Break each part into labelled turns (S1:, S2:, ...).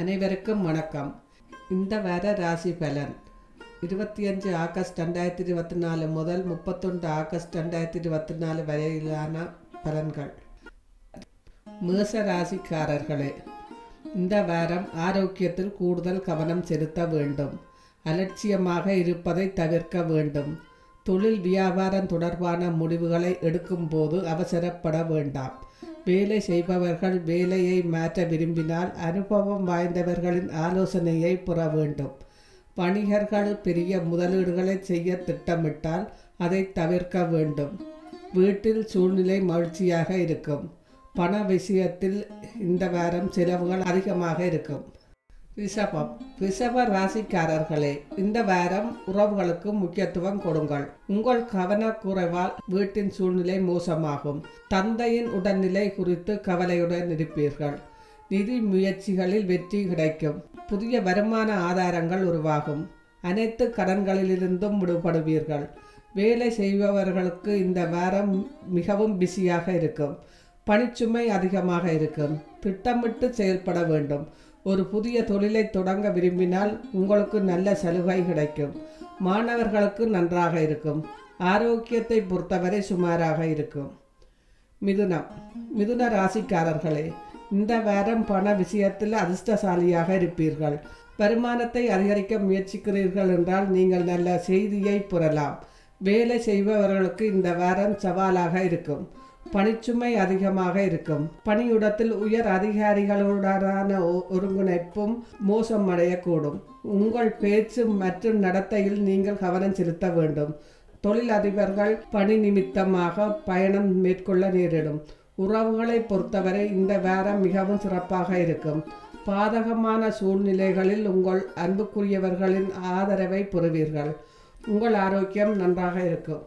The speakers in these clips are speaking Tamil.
S1: அனைவருக்கும் வணக்கம். இந்த வார ராசி பலன். இருபத்தி அஞ்சு ஆகஸ்ட் ரெண்டாயிரத்தி இருபத்தி நாலு முதல் முப்பத்தொன்று ஆகஸ்ட் ரெண்டாயிரத்தி இருபத்தி நாலு வரையிலான பலன்கள். மேச ராசிக்காரர்களே இந்த வாரம் ஆரோக்கியத்தில் கூடுதல் கவனம் செலுத்த வேண்டும். அலட்சியமாக இருப்பதை தவிர்க்க வேண்டும். தொழில் வியாபாரம் தொடர்பான முடிவுகளை எடுக்கும்போது அவசரப்பட வேண்டாம். வேலை செய்பவர்கள் வேலையை மாற்ற விரும்பினால் அனுபவம் வாய்ந்தவர்களின் ஆலோசனையை பெற வேண்டும். வணிகர்கள் பெரிய முதலீடுகளை செய்ய திட்டமிட்டால் அதை தவிர்க்க வேண்டும். வீட்டில் சூழ்நிலை மகிழ்ச்சியாக இருக்கும். பண விஷயத்தில் இந்த வாரம் செலவுகள் அதிகமாக இருக்கும். ரிஷபம் ரிஷப ராசிக்காரர்களே இந்த வாரம் உறவுகளுக்கு முக்கியத்துவம் கொடுங்கள். உங்கள் கவனக்குறைவால் வீட்டின் சூழ்நிலை மோசமாகும். தந்தையின் உடல்நிலை குறித்து கவலையுடன் இருப்பீர்கள். நிதி முயற்சிகளில் வெற்றி கிடைக்கும். புதிய வருமான ஆதாரங்கள் உருவாகும். அனைத்து கடன்களிலிருந்தும் விடுபடுவீர்கள். வேலை செய்பவர்களுக்கு இந்த வாரம் மிகவும் பிஸியாக இருக்கும். பணிச்சுமை அதிகமாக இருக்கும். திட்டமிட்டு செயல்பட வேண்டும். ஒரு புதிய தொழிலை தொடங்க விரும்பினால் உங்களுக்கு நல்ல சலுகை கிடைக்கும். மாணவர்களுக்கு நன்றாக இருக்கும். ஆரோக்கியத்தை பொறுத்தவரை சுமாராக இருக்கும். மிதுனம். மிதுன ராசிக்காரர்களே இந்த வாரம் பண விஷயத்தில் அதிர்ஷ்டசாலியாக இருப்பீர்கள். வருமானத்தை அதிகரிக்க முயற்சிக்கிறீர்கள் என்றால் நீங்கள் நல்ல செய்தியை பெறலாம். வேலை செய்பவர்களுக்கு இந்த வாரம் சவாலாக இருக்கும். பணிச்சுமை அதிகமாக இருக்கும். பணியிடத்தில் உயர் அதிகாரிகளுடனான ஒ- ஒருங்கிணைப்பும் மோசமடையக்கூடும் உங்கள் பேச்சு மற்றும் நடத்தையில் நீங்கள் கவனம் செலுத்த வேண்டும். தொழிலதிபர்கள் பணி நிமித்தமாக பயணம் மேற்கொள்ள நேரிடும். உறவுகளை பொறுத்தவரை இந்த வாரம் மிகவும் சிறப்பாக இருக்கும். பாதகமான சூழ்நிலைகளில் உங்கள் அன்புக்குரியவர்களின் ஆதரவை பெறுவீர்கள். உங்கள் ஆரோக்கியம் நன்றாக இருக்கும்.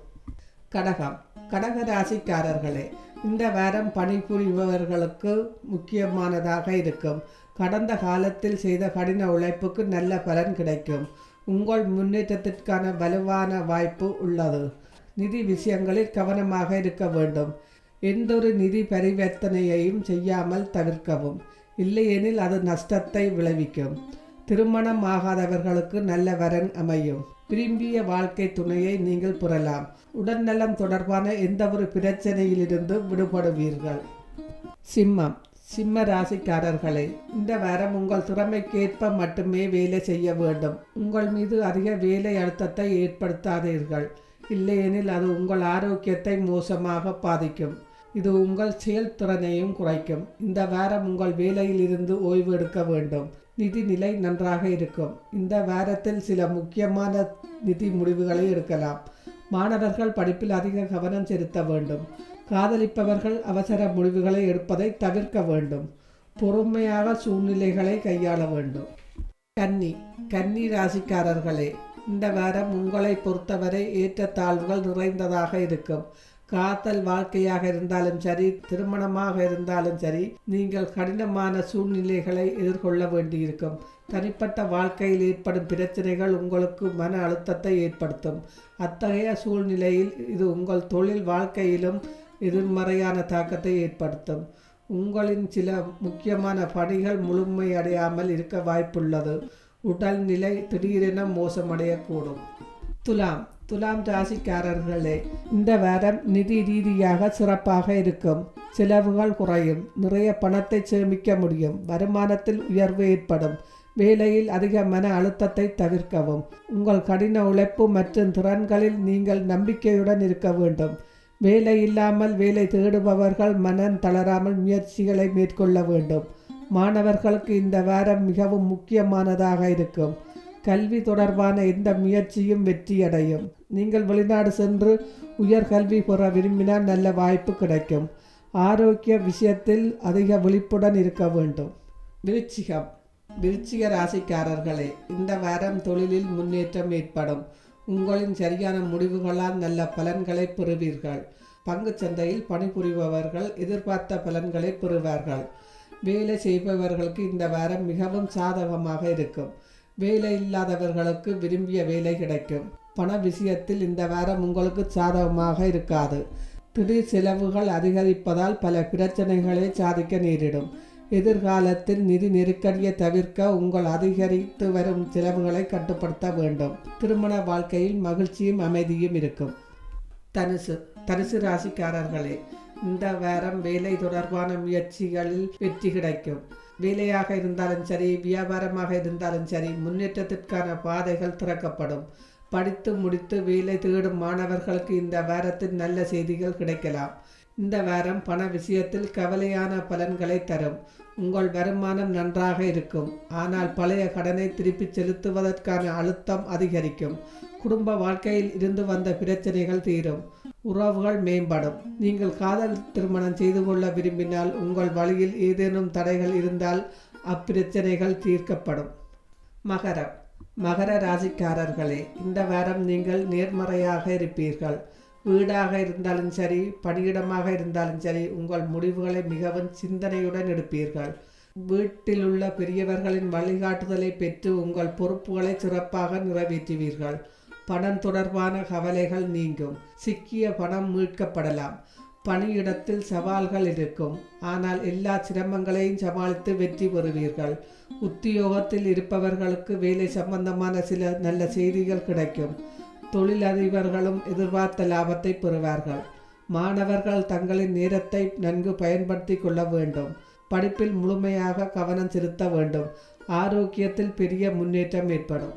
S1: கடகம். கடக ராசிக்காரர்களே இந்த வாரம் பணிபுரிபவர்களுக்கு முக்கியமானதாக இருக்கும். கடந்த காலத்தில் செய்த கடின உழைப்புக்கு நல்ல பலன் கிடைக்கும். உங்கள் முன்னேற்றத்திற்கான வலுவான வாய்ப்பு உள்ளது. நிதி விஷயங்களில் கவனமாக இருக்க வேண்டும். எந்தொரு நிதி பரிவர்த்தனையையும் செய்யாமல் தவிர்க்கவும். இல்லையெனில் அது நஷ்டத்தை விளைவிக்கும். திருமணம் ஆகாதவர்களுக்கு நல்ல வரன் அமையும். விரும்பிய வாழ்க்கை துணையை நீங்கள் புறலாம் உடல்நலம் தொடர்பான எந்த ஒரு பிரச்சனையிலிருந்து விடுபடுவீர்கள்? சிம்மம். சிம்ம ராசிக்காரர்களே இந்த வாரம் உங்கள் திறமைக்கேற்ப மட்டுமே வேலை செய்ய வேண்டும். உங்கள் மீது அதிக வேலை அழுத்தத்தை ஏற்படுத்தாதீர்கள். இல்லையெனில் அது உங்கள் ஆரோக்கியத்தை மோசமாக பாதிக்கும். இது உங்கள் செயல்திறனையும் குறைக்கும். இந்த வாரம் உங்கள் வேலையில் இருந்து ஓய்வு எடுக்க வேண்டும். நிதி நிலை நன்றாக இருக்கும். இந்த வாரத்தில் சில முக்கியமான நிதி முடிவுகளை எடுக்கலாம். மாணவர்கள் படிப்பில் அதிக கவனம் செலுத்த வேண்டும். காதலிப்பவர்கள் அவசர முடிவுகளை எடுப்பதை தவிர்க்க வேண்டும். பொறுமையாக சூழ்நிலைகளை கையாள வேண்டும். கன்னி கன்னி ராசிக்காரர்களே இந்த வாரம் உங்களை பொறுத்தவரை ஏற்றத்தாழ்வுகள் நிறைந்ததாக இருக்கும். காதல் வாழ்க்கையாக இருந்தாலும் சரி திருமணமாக இருந்தாலும் சரி நீங்கள் கடினமான சூழ்நிலைகளை எதிர்கொள்ள வேண்டியிருக்கும். தனிப்பட்ட வாழ்க்கையில் ஏற்படும் பிரச்சனைகள் உங்களுக்கு மன அழுத்தத்தை ஏற்படுத்தும். அத்தகைய சூழ்நிலையில் இது உங்கள் தொழில் வாழ்க்கையிலும் எதிர்மறையான தாக்கத்தை ஏற்படுத்தும். உங்களின் சில முக்கியமான பணிகள் முழுமையடையாமல் இருக்க வாய்ப்புள்ளது. உடல்நிலை திடீரென மோசமடையக்கூடும். துலாம் துலாம் ராசிக்காரர்களே இந்த வாரம் நிதி ரீதியாக சிறப்பாக இருக்கும். செலவுகள் குறையும். நிறைய பணத்தை சேமிக்க முடியும். வருமானத்தில் உயர்வு ஏற்படும். வேலையில் அதிக மன அழுத்தத்தை தவிர்க்கவும். உங்கள் கடின உழைப்பு மற்றும் திறன்களில் நீங்கள் நம்பிக்கையுடன் இருக்க வேண்டும். வேலை இல்லாமல் வேலை தேடுபவர்கள் மனம் தளராமல் முயற்சிகளை மேற்கொள்ள வேண்டும். மாணவர்களுக்கு இந்த வாரம் மிகவும் முக்கியமானதாக இருக்கும். கல்வி தொடர்பான எந்த முயற்சியும் வெற்றியடையும். நீங்கள் வெளிநாடு சென்று உயர்கல்வி பெற விரும்பினால் நல்ல வாய்ப்பு கிடைக்கும். ஆரோக்கிய விஷயத்தில் அதிக விழிப்புடன் இருக்க வேண்டும். விருச்சிகம். விருச்சிக ராசிக்காரர்களே இந்த வாரம் தொழிலில் முன்னேற்றம் ஏற்படும். உங்களின் சரியான முடிவுகளால் நல்ல பலன்களை பெறுவீர்கள். பங்கு சந்தையில் பணிபுரிபவர்கள் எதிர்பார்த்த பலன்களை பெறுவார்கள். வேலை செய்பவர்களுக்கு இந்த வாரம் மிகவும் சாதகமாக இருக்கும். வேலை இல்லாதவர்களுக்கு விரும்பிய வேலை கிடைக்கும். பண விஷயத்தில் இந்த வாரம் உங்களுக்கு சாதகமாக இருக்காது. திடீர் செலவுகள் அதிகரிப்பதால் பல பிரச்சனைகளை சாதிக்க நேரிடும். எதிர்காலத்தில் நிதி நெருக்கடியை தவிர்க்க உங்கள் அதிகரித்து வரும் செலவுகளை கட்டுப்படுத்த வேண்டும். திருமண வாழ்க்கையில் மகிழ்ச்சியும் அமைதியும் இருக்கும். தனுசு தனுசு ராசிக்காரர்களே இந்த வாரம் வேலை தொடர்பான முயற்சிகளில் வெற்றி கிடைக்கும். வேலையாக இருந்தாலும் சரி வியாபாரமாக இருந்தாலும் சரி முன்னேற்றத்திற்கான பாதைகள் திறக்கப்படும். படித்து முடித்து வேலை தேடும் மாணவர்களுக்கு இந்த வாரத்தில் நல்ல செய்திகள் கிடைக்கலாம். இந்த வாரம் பண விஷயத்தில் கவலையான பலன்களை தரும். உங்கள் வருமானம் நன்றாக இருக்கும். ஆனால் பழைய கடனை திருப்பி செலுத்துவதற்கான அழுத்தம் அதிகரிக்கும். குடும்ப வாழ்க்கையில் இருந்து வந்த பிரச்சனைகள் தீரும். உறவுகள் மேம்படும். நீங்கள் காதல் திருமணம் செய்து கொள்ள விரும்பினால் உங்கள் வழியில் ஏதேனும் தடைகள் இருந்தால் அப்பிரச்சனைகள் தீர்க்கப்படும். மகரம். மகர ராசிக்காரர்களே இந்த வாரம் நீங்கள் நேர்மறையாக இருப்பீர்கள். வீடாக இருந்தாலும் சரி பணியிடமாக இருந்தாலும் சரி உங்கள் முடிவுகளை மிகவும் சிந்தனையுடன் எடுப்பீர்கள். வீட்டில் உள்ள பெரியவர்களின் வழிகாட்டுதலை பெற்று உங்கள் பொறுப்புகளை சிறப்பாக நிறைவேற்றுவீர்கள். பணம் தொடர்பான கவலைகள் நீங்கும். சிக்கிய பணம் மீட்கப்படலாம். பணியிடத்தில் சவால்கள் இருக்கும். ஆனால் எல்லா சிரமங்களையும் சமாளித்து வெற்றி பெறுவீர்கள். உத்தியோகத்தில் இருப்பவர்களுக்கு வேலை சம்பந்தமான சில நல்ல செய்திகள் கிடைக்கும். தொழிலதிபர்களும் எதிர்பார்த்த லாபத்தை பெறுவார்கள். மாணவர்கள் தங்களின் நேரத்தை நன்கு பயன்படுத்தி கொள்ள வேண்டும். படிப்பில் முழுமையாக கவனம் செலுத்த வேண்டும். ஆரோக்கியத்தில் பெரிய முன்னேற்றம் ஏற்படும்.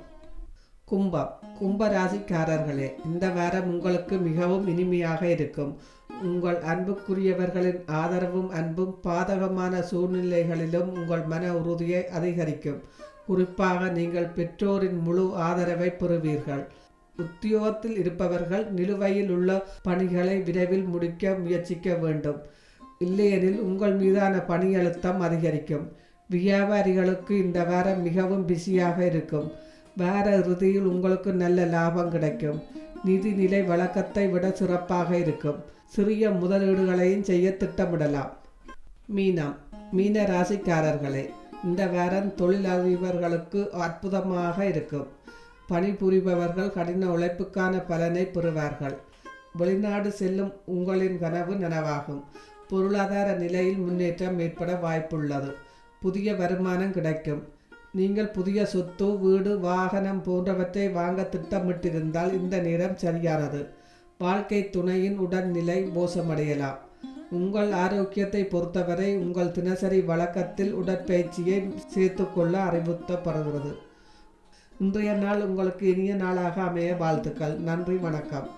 S1: கும்பம். கும்ப ராசிக்காரர்களே இந்த வாரம் உங்களுக்கு மிகவும் இனிமையாக இருக்கும். உங்கள் அன்புக்குரியவர்களின் ஆதரவும் அன்பும் பாதகமான சூழ்நிலைகளிலும் உங்கள் மன உறுதியை அதிகரிக்கும். குறிப்பாக நீங்கள் பெற்றோரின் முழு ஆதரவை பெறுவீர்கள். உத்தியோகத்தில் இருப்பவர்கள் நிலுவையில் உள்ள பணிகளை விரைவில் முடிக்க முயற்சிக்க வேண்டும். இல்லையெனில் உங்கள் மீதான பணி அழுத்தம் அதிகரிக்கும். வியாபாரிகளுக்கு இந்த வாரம் மிகவும் பிஸியாக இருக்கும். வார இறுதியில் உங்களுக்கு நல்ல லாபம் கிடைக்கும். நிதிநிலை வழக்கத்தை விட சிறப்பாக இருக்கும். சிறிய முதலீடுகளையும் செய்ய திட்டமிடலாம். மீனம் மீன ராசிக்காரர்களே இந்த வாரம் தொழிலதிபர்களுக்கு அற்புதமாக இருக்கும். பணிபுரிபவர்கள் கடின உழைப்புக்கான பலனை பெறுவார்கள். வெளிநாடு செல்லும் உங்களின் கனவு நனவாகும். பொருளாதார நிலையில் முன்னேற்றம் ஏற்பட வாய்ப்புள்ளது. புதிய வருமானம் கிடைக்கும். நீங்கள் புதிய சொத்து வீடு வாகனம் போன்றவற்றை வாங்க திட்டமிட்டிருந்தால் இந்த நேரம் சரியானது. வாழ்க்கை துணையின் உடல்நிலை மோசமடையலாம். உங்கள் ஆரோக்கியத்தை பொறுத்தவரை உங்கள் தினசரி வழக்கத்தில் உடற்பயிற்சியை சேர்த்துக்கொள்ள அறிவுறுத்தப்படுகிறது. இன்றைய நாள் உங்களுக்கு இனிய நாளாக அமைய வாழ்த்துக்கள். நன்றி வணக்கம்.